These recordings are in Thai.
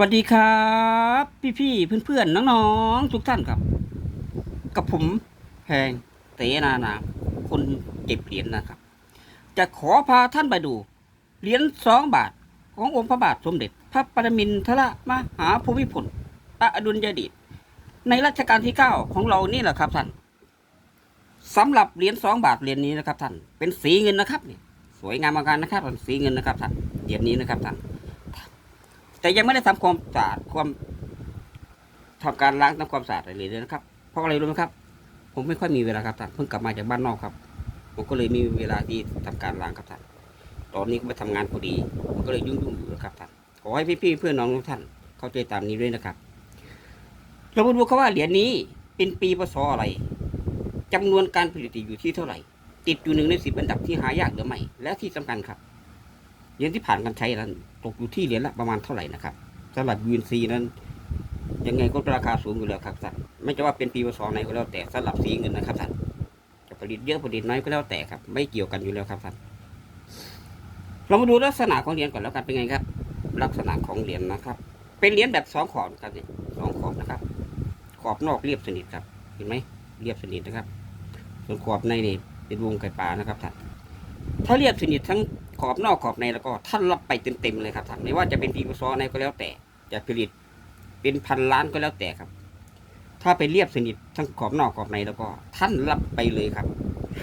สวัสดีครับ พี่ๆเพื่อนๆน้องๆทุกท่านครับ กับผมแพงเตนานามคนเก็บเหรียญนะครับ จะขอพาท่านไปดูเหรียญสองบาทขององค์พระบาทสมเด็จ พระปรมินทรมหาภูมิพลอดุลยเดชในรัชกาลที่เก้าของเรานี่แหละครับท่านสำหรับเหรียญสองบาทเหรียญนี้นะครับท่านเป็นสีเงินนะครับเนี่ยสวยงามมากนะครับเป็นสีเงินนะครับท่านเหรียญนี้นะครับท่าน แต่ยังไม่ได้ทำความสะอาดความทำการล้างทำความสะอาดอะไรเลยนะครับ เพราะอะไรรู้ไหมครับ ผมไม่ค่อยมีเวลาครับท่านเพิ่งกลับมาจากบ้านนอกครับ ผมก็เลยมีเวลาที่ทำการล้างครับท่านตอนนี้ก็ไปทำงานพอดีผมก็เลยยุ่งๆอยู่นะครับท่านขอให้พี่ๆเพื่อนน้องทุกท่าน เข้าใจตามนี้ด้วยนะครับ เรามาดูเขาว่าเหรียญนี้เป็นปีพศอะไรจำนวนการผลิตอยู่ที่เท่าไหร่ ติดอยู่หนึ่งในสิบอันดับที่หายากหรือไม่และที่สำคัญครับ เหรียญที่ผ่านการใช้นั้นตกอยู่ที่เหรียญละประมาณเท่าไหร่นะครับสำหรับยูนซีนั้น ยังไงก็ราคาสูงอยู่แล้วครับท่านไม่จะว่าเป็นปีพศไหนก็แล้วแต่สำหรับสีเงินนะครับท่านจะผลิตเยอะผลิตน้อยก็แล้วแต่ครับ ไม่เกี่ยวกันอยู่แล้วครับท่านเรามาดูลักษณะของเหรียญก่อนแล้วกันเป็นไงครับ ลักษณะของเหรียญนะครับ เป็นเหรียญแบบสองขอบครับนี่สองขอบนะครับ ขอบนอกเรียบสนิทครับ เห็นไหมเรียบสนิทนะครับ ส่วนขอบในนี่เป็นวงไก่ปลานะครับท่านถ้าเรียบสนิททั้ง ขอบนอกขอบในแล้วก็ท่านรับไปเต็มๆเลยครับท่านไม่ว่าจะเป็นปีพศไหนก็แล้วแต่จะผลิตเป็นพันล้านก็แล้วแต่ครับ ถ้าไปเรียบสนิททั้งขอบนอกขอบในแล้วก็ ท่านรับไปเลยครับ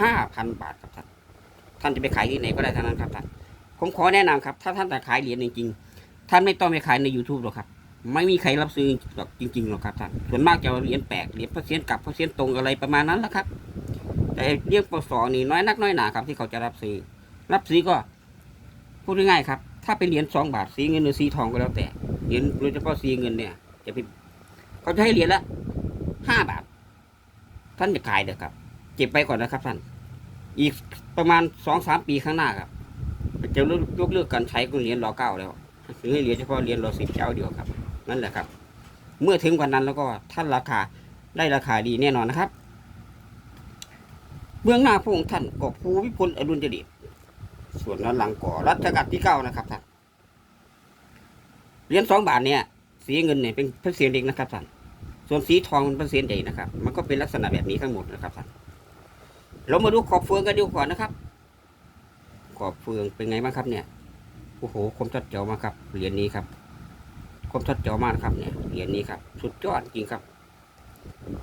ห้าพันบาทครับท่านท่านจะไปขายที่ไหนก็ได้ทั้งนั้นครับท่านผมขอแนะนำครับ ถ้าท่านจะขายเหรียญจริงๆท่านไม่ต้องไปขายใน YouTube หรอกครับ ไม่มีใครรับซื้อหรอกจริงๆหรอกครับท่านส่วนมากจะเหรียญแปลกเหรียญพระเซียนกลับพระเซียนตรงอะไรประมาณนั้นแหละครับ แต่เรียกปศนี่น้อยนักน้อยหนาครับที่เขาจะรับซื้อรับซื้อก็ พูดง่ายๆครับ ถ้าเป็นเหรียญสองบาทสีเงินหรือสีทองก็แล้วแต่ เหรียญโดยเฉพาะสีเงินเนี่ย จะเป็นเขาจะให้เหรียญละห้าบาท ท่านจะขายเด้อครับ เก็บไปก่อนนะครับท่าน อีกประมาณสองสามปีข้างหน้าครับ จะยกเลิกการใช้ของเหรียญรอเก้าแล้วซื้อให้เหรียญเฉพาะเหรียญรอสิบเจ้าเดียวครับ นั่นแหละครับ เมื่อถึงวันนั้นแล้วก็ท่านราคาได้ราคาดีแน่นอนนะครับ เบื้องหน้าพระองค์ท่านก็ภูวิพลอดุลยเดช ส่วนด้านหลังก่อรัชกาลที่เก้านะครับท่านเหรียญสองบาทเนี่ย สีเงินเนี่ยเป็นพระเศียรเล็กนะครับท่านส่วนสีทองเป็นพระเศียรใหญ่นะครับ มันก็เป็นลักษณะแบบนี้ทั้งหมดนะครับท่านเรามาดูขอบเฟืองกันดีกว่านะครับ ขอบเฟืองเป็นไงบ้างครับเนี่ยโอ้โหคมชัดเจ๋วมากครับเหรียญนี้ครับคมชัดเจ๋วมากนะครับเนี่ยเหรียญนี้ครับ สุดยอดจริงครับ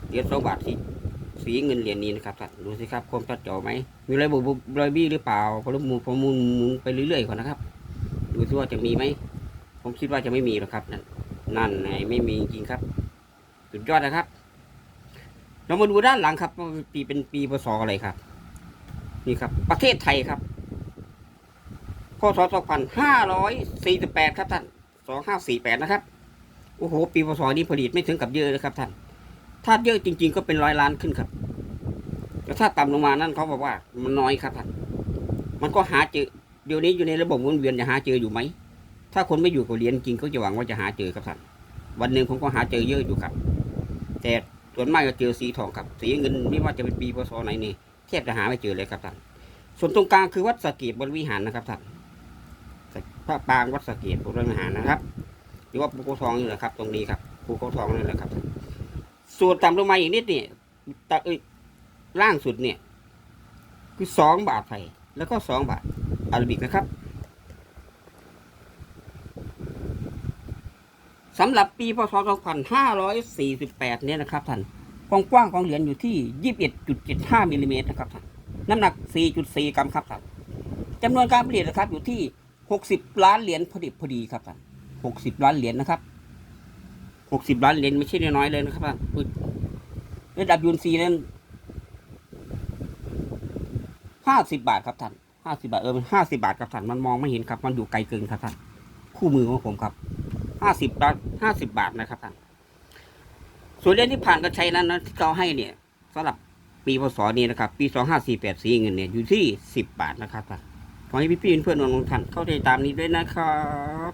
เหรียญสองบาทที่ สีเงินเหรียญนี้นะครับท่านดูสิครับคมชัดเจ๋อไหมมีรอยบุบรอยบี้หรือเปล่าพอรู้มูลพอมูลมุนไปเรื่อยๆก่อนนะครับ ดูสิว่าจะมีไหมผมคิดว่าจะไม่มีหรอกครับนั่นนั่นไงไม่มีจริงครับสุดยอดนะครับ เรามาดูด้านหลังครับปีเป็นปีพศอะไรครับ นี่ครับ ประเทศไทยครับพศ2548 ครับท่าน 2548 นะครับ โอ้โห ปีพศนี้ผลิตไม่ถึงกับเยอะนะครับท่าน ถ้าเยอะจริง ๆ ก็เป็นร้อยล้านขึ้นครับ แต่ถ้าต่ำลงมานั่นเขาบอกว่า มันน้อยครับท่านมันก็หาเจอเดี๋ยวนี้อยู่ในระบบหมุนเวียนจะหาเจออยู่ไหม ถ้าคนไม่อยู่กับเหรียญจริงก็จะหวังว่าจะหาเจอครับท่านวันหนึ่งผมก็หาเจอเยอะอยู่ครับ แต่ส่วนมากจะเจอสีทองครับ สีเงินไม่ว่าจะเป็นปีพศไหนนี่แทบจะหาไม่เจอเลยครับท่านส่วนตรงกลางคือวัดสเกดบนวิหารนะครับท่านพระปางวัดสะเกดบนวิหารนะครับหรือว่าภูเขาทองนี่แหละครับ ตรงนี้ครับภูเขาทองนี่แหละครับท่าน ส่วนต่ำลงมาอีกนิดเนี่ยตะเอ้ยล่างสุดเนี่ย คือสองบาทไทย แล้วก็สองบาทอาราบิกนะครับสำหรับปีพศ 2548 เนี่ยนะครับท่านความกว้างของเหรียญอยู่ที่ 21.75มิลลิเมตรนะครับท่านน้ำหนัก 4.4 กรัมครับท่านจำนวนการผลิตนะครับอยู่ที่ 60 ล้านเหรียญพอดีพอดีครับท่าน60 ล้านเหรียญนะครับ หกสิบล้านเหรียญไม่ใช่น้อยเลยนะครับท่านระดับยูนซีนั้นห้าสิบาทครับท่านห้าสิบาทเออมันห้าสิบาทครับท่านมันมองไม่เห็นครับ มันอยู่ไกลเกินครับท่านคู่มือของผมครับห้าสิบล้านห้าสิบาทนะครับท่านส่วนเหรียญที่ผ่านการใช้นั้นนะที่เขาให้เนี่ยสำหรับปีพศนี้นะครับ ปีสองห้าสี่แปดสีเงินเนี่ยอยู่ที่สิบบาทนะครับท่านขอให้พี่ๆเพื่อนๆน้องๆท่านเข้าใจตามนี้ด้วยนะครับ